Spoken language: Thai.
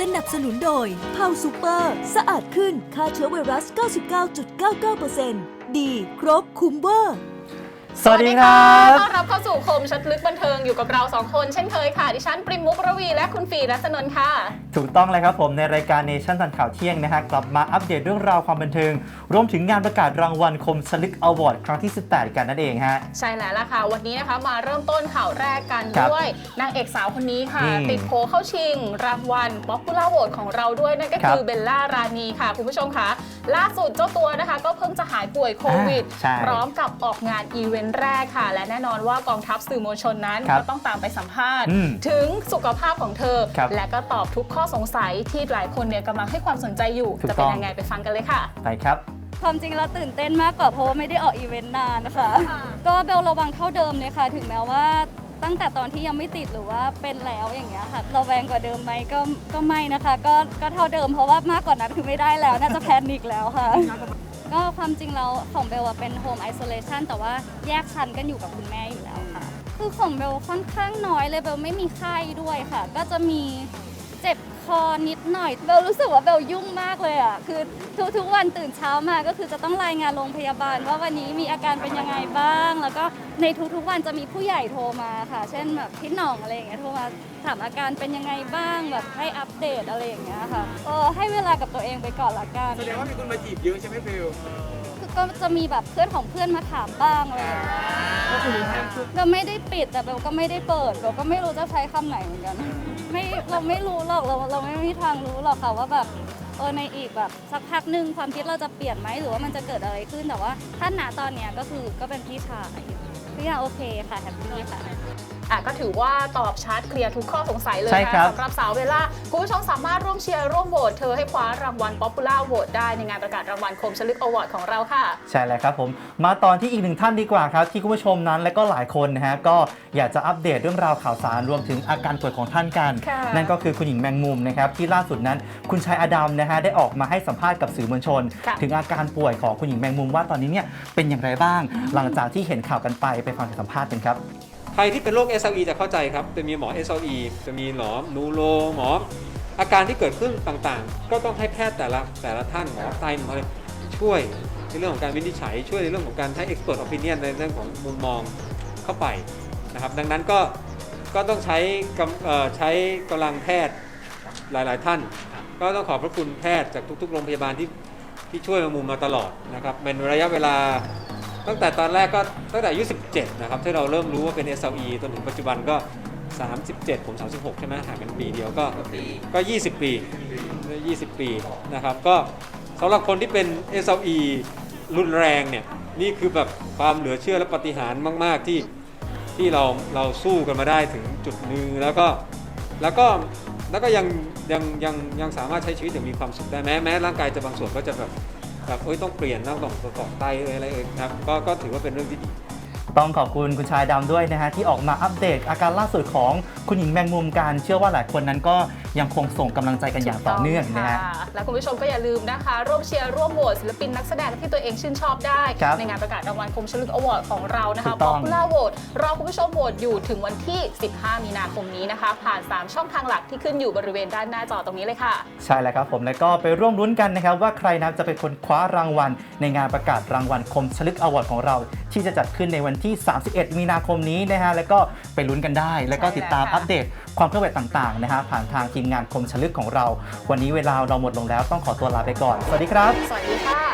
สนับสนุนโดยพาซูเปอร์ สะอาดขึ้นฆ่าเชื้อไวรัส 99.99%ดี ครบคุ้มเวอร์ สวัสดีครับต้อนรับเข้าสู่คมชัดลึกบันเทิงอยู่กับเราสองคนเช่นเคยค่ะ ดิฉันปริมมุกระวีและคุณฟีรัศนนท์ค่ะ ถูกต้องเลยครับผมในรายการเนชั่นทันข่าวเที่ยงนะฮะกลับมาอัปเดตเรื่องราวความบันเทิง รวมถึงงานประกาศรางวัลคมสลึกอวอร์ดครั้งที่ 18 กันนั่นเองฮะ ใช่แล้วล่ะค่ะ วันนี้นะคะมาเริ่มต้นข่าวแรกกันครับด้วยนางเอกสาวคนนี้ค่ะอืมติดโผเข้าชิง รางวัลป๊อปปูล่าโหวตของเราด้วยนั่นก็ครับคือเบลล่ารานีค่ะคุณผู้ชมค่ะล่าสุดเจ้าตัวนะคะ ก็เพิ่งจะหายป่วยโควิดอ่าใช่พร้อมกับออกงานอีเวนต์แรกค่ะ และแน่นอนว่ากองทัพสื่อมวลชนนั้นครับก็ต้องตามไปสัมภาษณ์อืมถึงสุขภาพของเธอครับและก็ตอบทุกข้อสงสัยที่หลายคนเนี่ยกำลังให้ความสนใจอยู่ถูกจะเป็นต้องยังไงไปฟังกันเลยค่ะไปครับความจริงแล้วตื่นเต้นมากกว่าเพราะว่าไม่ได้ออกอีเวนต์นานนะคะ ก็เบลระวังเท่าเดิมเลยค่ะ ถึงแม้ว่าตั้งแต่ตอนที่ยังไม่ติดหรือว่าเป็นแล้วอย่างเงี้ยค่ะระแวงกว่าเดิมไหมก็ก็ไม่นะคะ ก็ก็เท่าเดิมเพราะว่ามากกว่านั้นคือไม่ได้แล้ว น่าจะแพนิคแล้วค่ะ ก็ความจริงแล้วของเบลอะเป็นโฮมไอโซเลชันแต่ว่าแยกชั้นกันอยู่กับคุณแม่อยู่แล้วค่ะ คือของเบลค่อนข้างน้อยเลยเบลไม่มีไข้ด้วยค่ะ ก็จะมี เจ็บคอนิดหน่อยเบลรู้สึกว่าเบลยุ่งมากเลยอะคือทุกๆวันตื่นเช้ามาก็คือจะต้องรายงานโรงพยาบาล ว่าวันนี้มีอาการเป็นยังไงบ้าง แล้วก็ในทุกๆวันจะมีผู้ใหญ่โทรมาค่ะ เช่นแบบพี่หน่องอะไรอย่างเงี้ยโทรมาถามอาการเป็นยังไงบ้างแบบให้อัปเดตอะไรอย่างเงี้ยค่ะเออให้เวลากับตัวเองไปก่อนละกันแสดงว่ามีคนมาจีบเยอะใช่ไหมฟิล ก็จะมีแบบเพื่อนของเพื่อนมาถามบ้างอะไรอย่างเงี้ยก็คือเบลไม่ได้ปิดแต่เบลก็ไม่ได้เปิดเบลก็ไม่รู้จะใช้คำไหนเหมือนกัน ไม่เราไม่รู้หรอกเราเราไม่มีทางรู้หรอกค่ะว่าแบบเออในอีกแบบสักพักหนึ่งความคิดเราจะเปลี่ยนไหมหรือว่ามันจะเกิดอะไรขึ้นแต่ว่าถ้าณตอนเนี้ยก็คือก็เป็นพี่ชายพี่ชายโอเคค่ะแฮปปี้ค่ะ อะก็ถือว่าตอบชัดเคลียร์ทุกข้อสงสัยเลยใช่นะครับ สำหรับสาวเวลาคุณผู้ชมสามารถร่วมเชียร์ร่วมโหวตเธอให้คว้ารางวัลป๊อปปูล่าโหวตได้ในงานประกาศรางวัลคมชลึกอวอร์ดของเราค่ะ ใช่แล้วครับผมมาตอนที่อีกหนึ่งท่านดีกว่าครับ ที่คุณผู้ชมนั้นและก็หลายคนนะฮะก็อยากจะอัปเดตเรื่องราวข่าวสารรวมถึงอาการป่วยของท่านกัน ค่ะ นั่นก็คือคุณหญิงแมงมุมนะครับที่ล่าสุดนั้น คุณชายอดัมนะฮะได้ออกมาให้สัมภาษณ์กับสื่อมวลชนค่ะถึงอาการป่วยของคุณหญิงแมงมุมว่าตอนนี้เนี่ยเป็นอย่างไรบ้าง หลังจากที่เห็นข่าวกันไปไปฟังสัมภาษณ์กันครับ ใครที่เป็นโรค SLE จะเข้าใจครับ จะมีหมอ SLE จะมีหมอนูโรหมอ อาการที่เกิดขึ้นต่างๆ ก็ต้องให้แพทย์แต่ละแต่ละท่านหมอไตหมออะไรช่วยในเรื่องของการวินิจฉัย ช่วยในเรื่องของการใช้ expert opinion ในเรื่องของมุมมองเข้าไปนะครับดังนั้นก็ก็ต้องใช้กำใช้กำลังแพทย์หลาย ๆ ท่าน ก็ต้องขอบพระคุณแพทย์จากทุก ๆ โรงพยาบาลที่ที่ช่วยมามุมมาตลอดนะครับเป็นระยะเวลา ตั้งแต่ตอนแรกก็ตั้งแต่อายุ 17 นะครับ ที่เราเริ่มรู้ว่าเป็น SLE จนถึงปัจจุบันก็ 37 ผม 36 ใช่ไหมห่างกันปีเดียวก็ก็ 20 ปี 20 ปีนะครับ ก็สำหรับคนที่เป็น SLE รุนแรงเนี่ย นี่คือแบบความเหลือเชื่อและปาฏิหารย์มาก ๆ ที่ที่เราเราสู้กันมาได้ถึงจุดหนึ่งแล้วก็แล้วก็แล้วก็ยังยังยังยังสามารถใช้ชีวิตอย่างมีความสุขได้แม้แม้ร่างกายจะบางส่วนก็จะแบบ ครับเอ้ยต้องเปลี่ยนต้องต้องประกอไตเอ้ยอะไรเอ้ยนะครับก็ก็ถือว่าเป็นเรื่องที่ดี ต้องขอบคุณคุณชายดำด้วยนะฮะที่ออกมาอัปเดตอาการล่าสุดของคุณหญิงแมงมุมการ เชื่อว่าหลายคนนั้นก็ ยังคงส่งกำลังใจกันอย่างต่อเนื่องนะฮะ ค่ะและคุณผู้ชมก็อย่าลืมนะคะ ร่วมเชียร์ร่วมโหวตศิลปินนักแสดงที่ตัวเองชื่นชอบได้ ครับในงานประกาศรางวัลคมชลึกอวอร์ดของเรานะถูคะกต้อง Popular Vote รอคุณผู้ชมโหวตอยู่ถึงวันที่ 15 มีนาคมนี้นะคะ ผ่าน 3 ช่องทางหลักที่ขึ้นอยู่บริเวณด้านหน้าจอตรงนี้เลยค่ะ ใช่แล้วครับผมแล้วก็ไปร่วมรุ้นกันนะครับ ว่าใครนั้นจะเป็นคนคว้ารางวัล ในงานประกาศรางวัลคมชลึกอวอร์ดของเรา ที่จะจัดขึ้นในวันที่ 31 มีนาคมนี้นะฮะแล้วก็ไปลุ้นกันได้ แล้วก็ติดตามใช่แล้วค่ะ อัปเดต ความเคลื่อนไหวต่างๆนะฮะผ่านทางทีมงานคมชลึกของเรา วันนี้เวลาเราหมดลงแล้วต้องขอตัวลาไปก่อน สวัสดีครับ สวัสดีค่ะ